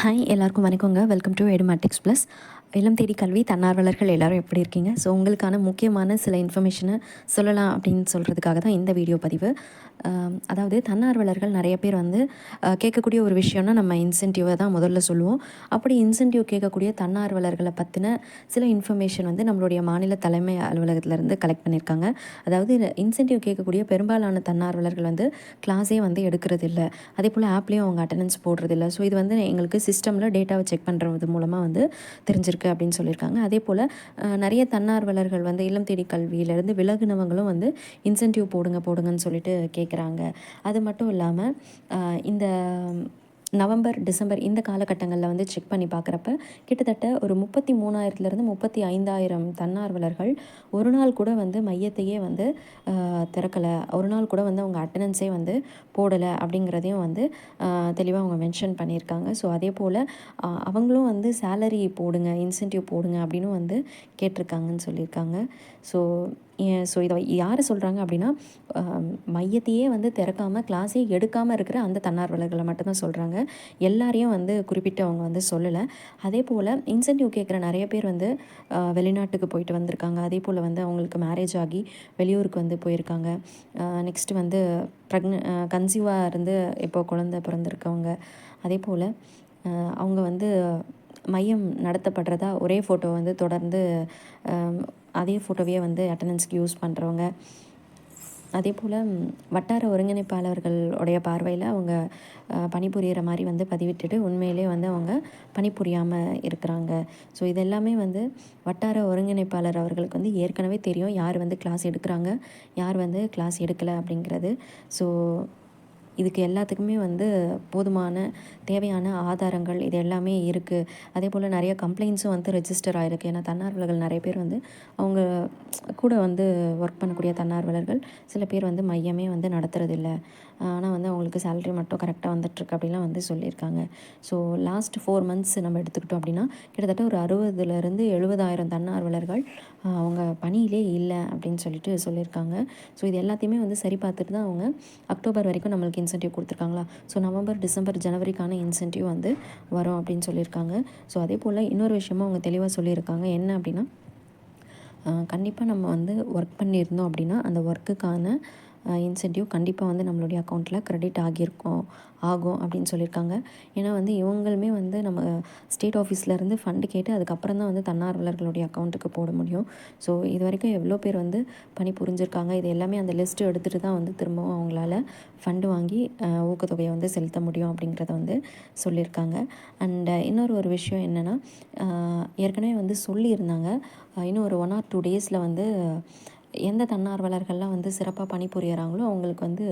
Hi எல்லாருக்கும் வணக்கங்க. Welcome to Edumatics plus இளம் தேடி கல்வி தன்னார்வலர்கள் எல்லாரும் எப்படி இருக்கீங்க? ஸோ உங்களுக்கான முக்கியமான சில இன்ஃபர்மேஷனை சொல்லலாம் அப்படின்னு சொல்கிறதுக்காக தான் இந்த வீடியோ பதிவு. அதாவது தன்னார்வலர்கள் நிறைய பேர் வந்து கேட்கக்கூடிய ஒரு விஷயம்னா நம்ம இன்சென்டிவை தான் முதல்ல சொல்லுவோம். அப்படி இன்சென்டிவ் கேட்கக்கூடிய தன்னார்வலர்களை பற்றின சில இன்ஃபர்மேஷன் வந்து நம்மளுடைய மாநில தலைமை அலுவலகத்திலேருந்து கலெக்ட் பண்ணியிருக்காங்க. அதாவது இன்சென்டிவ் கேட்கக்கூடிய பெரும்பாலான தன்னார்வலர்கள் வந்து கிளாஸே வந்து எடுக்கிறது இல்லை அதே போல் ஆப்லேயும் அவங்க அட்டண்டன்ஸ் போடுறதில்ல. ஸோ இது வந்து எங்களுக்கு சிஸ்டமில் டேட்டாவை செக் பண்ணுறது மூலமாக வந்து தெரிஞ்சிருக்கு அப்படின்னு சொல்லியிருக்காங்க. அதே போல் நிறைய தன்னார்வலர்கள் வந்து இல்லம் தேடி கல்வியிலேருந்து விலகுனவங்களும் வந்து இன்சென்டிவ் போடுங்க போடுங்கன்னு சொல்லிட்டு கேட்குறாங்க அது மட்டும் இல்லாமல் இந்த நவம்பர் டிசம்பர் இந்த காலகட்டங்களில் வந்து செக் பண்ணி பார்க்குறப்ப கிட்டத்தட்ட ஒரு முப்பத்தி மூணாயிரத்துலேருந்து முப்பத்தி ஐந்தாயிரம் தன்னார்வலர்கள் ஒரு நாள் கூட வந்து மையத்தையே வந்து திறக்கலை. ஒரு நாள் கூட வந்து அவங்க அட்டண்டன்ஸே வந்து போடலை அப்படிங்கிறதையும் வந்து தெளிவாக அவங்க மென்ஷன் பண்ணியிருக்காங்க. ஸோ அதே போல் அவங்களும் வந்து சேலரி போடுங்க இன்சென்டிவ் போடுங்க அப்படின்னு வந்து கேட்டிருக்காங்கன்னு சொல்லியிருக்காங்க. ஸோ ஸோ இதை யார் சொல்கிறாங்க அப்படின்னா மையத்தையே வந்து திறக்காமல் கிளாஸே எடுக்காமல் இருக்கிற அந்த தன்னார்வலர்களை மட்டும்தான் சொல்கிறாங்க எல்லாரையும் வந்து குறிப்பிட்டு அவங்க வந்து சொல்லலை. அதே போல் இன்சென்டிவ் கேட்குற நிறைய பேர் வந்து வெளிநாட்டுக்கு போயிட்டு வந்திருக்காங்க. அதே போல் வந்து அவங்களுக்கு மேரேஜ் ஆகி வெளியூருக்கு வந்து போயிருக்காங்க. நெக்ஸ்ட் வந்து ப்ரெக்ன கன்சீவாக இருந்து இப்போ குழந்தை பிறந்திருக்கவங்க. அதே போல் அவங்க வந்து மையம் நடத்தப்படுறதா ஒரே ஃபோட்டோ வந்து தொடர்ந்து அதே ஃபோட்டோவையே வந்து அட்டண்டன்ஸ்க்கு யூஸ் பண்ணுறவங்க அதே போல் வட்டார ஒருங்கிணைப்பாளர்களுடைய பார்வையில் அவங்க பணிபுரிகிற பணிபுரியிற மாதிரி வந்து பதிவிட்டுட்டு உண்மையிலே வந்து அவங்க பணிபுரியாமல் இருக்கிறாங்க. ஸோ இதெல்லாமே வந்து வட்டார ஒருங்கிணைப்பாளர் அவர்களுக்கு வந்து ஏற்கனவே தெரியும் யார் வந்து கிளாஸ் எடுக்கிறாங்க யார் வந்து கிளாஸ் எடுக்கலை அப்படிங்கிறது. ஸோ இதுக்கு எல்லாத்துக்குமே வந்து போதுமான தேவையான ஆதாரங்கள் இது எல்லாமே இருக்குது அதே போல் நிறைய கம்ப்ளைண்ட்ஸும் வந்து ரெஜிஸ்டர் ஆகிருக்கு ஏன்னா தன்னார்வலர்கள் நிறைய பேர் வந்து அவங்க கூட வந்து ஒர்க் பண்ணக்கூடிய தன்னார்வலர்கள் சில பேர் வந்து மையமே வந்து நடத்துறதில்ல. ஆனால் வந்து அவங்களுக்கு சேலரி மட்டும் கரெக்டாக வந்துட்டுருக்கு அப்படிலாம் வந்து சொல்லியிருக்காங்க. ஸோ லாஸ்ட் ஃபோர் மந்த்ஸ் நம்ம எடுத்துக்கிட்டோம் அப்படின்னா கிட்டத்தட்ட ஒரு அறுபதுலேருந்து எழுபதாயிரம் தன்னார்வலர்கள் அவங்க பணியிலே இல்லை அப்படின்னு சொல்லிட்டு சொல்லியிருக்காங்க. ஸோ இது எல்லாத்தையுமே வந்து சரி பார்த்துட்டு தான் அவங்க அக்டோபர் வரைக்கும் நம்மளுக்கு இன்சென்டிவ் கொடுத்துருக்காங்களா? ஸோ நவம்பர் டிசம்பர் ஜனவரிக்கான இன்சென்டிவ் வந்து வரும் அப்படின்னு சொல்லியிருக்காங்க. ஸோ அதே போல் இன்னொரு விஷயமும் அவங்க தெளிவாக சொல்லியிருக்காங்க. என்ன அப்படின்னா கண்டிப்பாக நம்ம வந்து ஒர்க் பண்ணியிருந்தோம் அப்படின்னா அந்த ஒர்க்குக்கான இன்சென்டிவ் கண்டிப்பாக வந்து நம்மளுடைய அக்கௌண்ட்டில் க்ரெடிட் ஆகியிருக்கும் ஆகும் அப்படின்னு சொல்லியிருக்காங்க. ஏன்னா வந்து இவங்களுமே வந்து நம்ம ஸ்டேட் ஆஃபீஸ்லேருந்து ஃபண்டு கேட்டு அதுக்கப்புறம் தான் வந்து தன்னார்வலர்களுடைய அக்கௌண்ட்டுக்கு போட முடியும். ஸோ இது வரைக்கும் எவ்வளோ பேர் வந்து பணி புரிஞ்சிருக்காங்க இது எல்லாமே அந்த லிஸ்ட்டு எடுத்துகிட்டு தான் வந்து திரும்பவும் அவங்களால ஃபண்டு வாங்கி ஊக்கத்தொகையை வந்து செலுத்த முடியும் அப்படிங்கிறத வந்து சொல்லியிருக்காங்க. அண்ட் இன்னொரு ஒரு விஷயம் என்னென்னா ஏற்கனவே வந்து சொல்லியிருந்தாங்க. இன்னும் ஒரு ஒன் ஆர் டூ டேஸில் வந்து எந்த தன்னார்வலர்கள்லாம் வந்து சிறப்பாக பணிபுரியறாங்களோ அவங்களுக்கு வந்து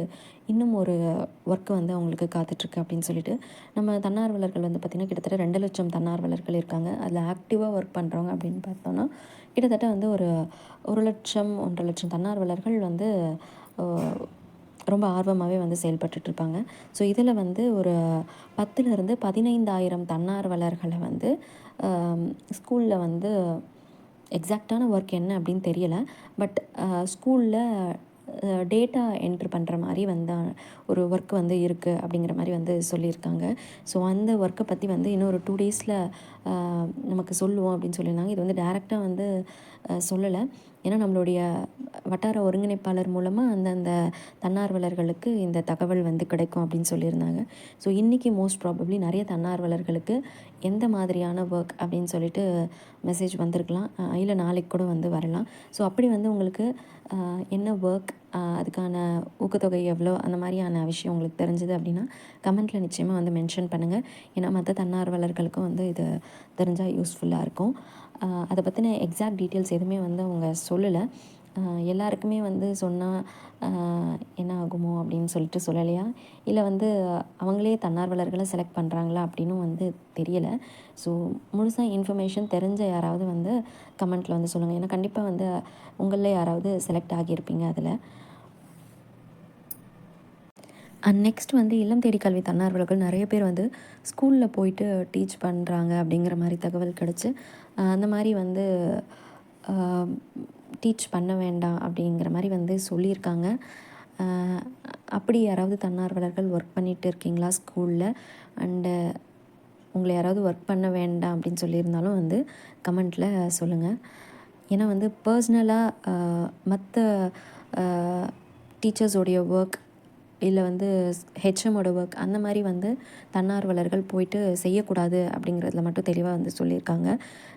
இன்னும் ஒரு ஒர்க்கு வந்து அவங்களுக்கு காத்துட்ருக்கு அப்படின்னு சொல்லிட்டு நம்ம தன்னார்வலர்கள் வந்து பார்த்திங்கன்னா கிட்டத்தட்ட ரெண்டு லட்சம் தன்னார்வலர்கள் இருக்காங்க. அதில் ஆக்டிவாக ஒர்க் பண்ணுறவங்க அப்படின்னு பார்த்தோன்னா கிட்டத்தட்ட வந்து ஒரு ஒரு லட்சம் ஒன்றரை லட்சம் தன்னார்வலர்கள் வந்து ரொம்ப ஆர்வமாகவே வந்து செயல்பட்டுட்டு இருப்பாங்க ஸோ இதில் வந்து ஒரு பத்துலேருந்து பதினைந்தாயிரம் தன்னார்வலர்களை வந்து ஸ்கூலில் வந்து எக்ஸாக்டான ஒர்க் என்ன அப்படின்னு தெரியலை. பட் ஸ்கூலில் டேட்டா என்ட்ரு பண்ணுற மாதிரி வந்து ஒரு ஒர்க் வந்து இருக்குது அப்படிங்கிற மாதிரி வந்து சொல்லியிருக்காங்க. ஸோ அந்த ஒர்க்கை பற்றி வந்து இன்னும் ஒரு டூ டேஸில் நமக்கு சொல்லுவோம் அப்படின்னு சொல்லியிருந்தாங்க. இது வந்து டேரெக்டாக வந்து சொல்லலை. ஏன்னா நம்மளுடைய வட்டார ஒருங்கிணைப்பாளர் மூலமாக அந்தந்த தன்னார்வலர்களுக்கு இந்த தகவல் வந்து கிடைக்கும் அப்படின்னு சொல்லியிருந்தாங்க. ஸோ இன்றைக்கி மோஸ்ட் ப்ராபப்ளி நிறைய தன்னார்வலர்களுக்கு எந்த மாதிரியான ஒர்க் அப்படின்னு சொல்லிட்டு மெசேஜ் வந்திருக்கலாம். இல்லை நாளைக்கு கூட வந்து வரலாம். ஸோ அப்படி வந்து உங்களுக்கு என்ன ஒர்க் அதுக்கான ஊக்கத்தொகை எவ்வளோ அந்த மாதிரியான விஷயம் உங்களுக்கு தெரிஞ்சது அப்படின்னா கமெண்ட்டில் நிச்சயமாக வந்து மென்ஷன் பண்ணுங்கள் ஏன்னா மற்ற தன்னார்வலர்களுக்கும் வந்து இது தெரிஞ்சால் யூஸ்ஃபுல்லாக இருக்கும். அதை பற்றின எக்ஸாக்ட் டீட்டெயில்ஸ் எதுவுமே வந்து அவங்க சொல்லலை. எல்லாருக்குமே வந்து சொன்னால் என்ன ஆகுமோ அப்படின்னு சொல்லிட்டு சொல்லலையா? இல்லை வந்து அவங்களே தன்னார்வலர்களை செலக்ட் பண்ணுறாங்களா அப்படின்னும் வந்து தெரியலை. ஸோ முழுசாக இன்ஃபர்மேஷன் தெரிஞ்ச யாராவது வந்து கமெண்ட்டில் வந்து சொல்லுங்கள் ஏன்னா கண்டிப்பாக வந்து உங்களில் யாராவது செலக்ட் ஆகியிருப்பீங்க அதில். அண்ட் நெக்ஸ்ட் வந்து இல்லம் தேடி கல்வி தன்னார்வலர்கள் நிறைய பேர் வந்து ஸ்கூலில் போயிட்டு டீச் பண்ணுறாங்க அப்படிங்கிற மாதிரி தகவல் கிடச்சி அந்த மாதிரி வந்து டீச் பண்ண வேண்டாம் அப்படிங்கிற மாதிரி வந்து சொல்லியிருக்காங்க. அப்படி யாராவது தன்னார்வலர்கள் ஒர்க் பண்ணிகிட்டு இருக்கீங்களா ஸ்கூலில் அண்டு உங்களை யாராவது ஒர்க் பண்ண வேண்டாம் அப்படின்னு சொல்லியிருந்தாலும் வந்து கமெண்ட்டில் சொல்லுங்கள் ஏன்னா வந்து பர்சனலாக மற்ற டீச்சர்ஸோடைய ஒர்க் இல்லை வந்து ஹெச்எம்மோட ஒர்க் அந்த மாதிரி வந்து தன்னார்வலர்கள் போயிட்டு செய்யக்கூடாது அப்படிங்கிறதுல மட்டும் தெளிவாக வந்து சொல்லியிருக்காங்க.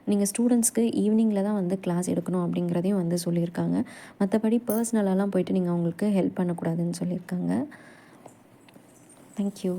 நீங்கள் ஸ்டூடெண்ட்ஸ்க்கு ஈவினிங்கில் தான் வந்து கிளாஸ் எடுக்கணும் அப்படிங்கிறதையும் வந்து சொல்லியிருக்காங்க. மற்றபடி பர்சனலாலாம் போயிட்டு நீங்கள் அவங்களுக்கு ஹெல்ப் பண்ணக்கூடாதுன்னு சொல்லியிருக்காங்க. தேங்க்யூ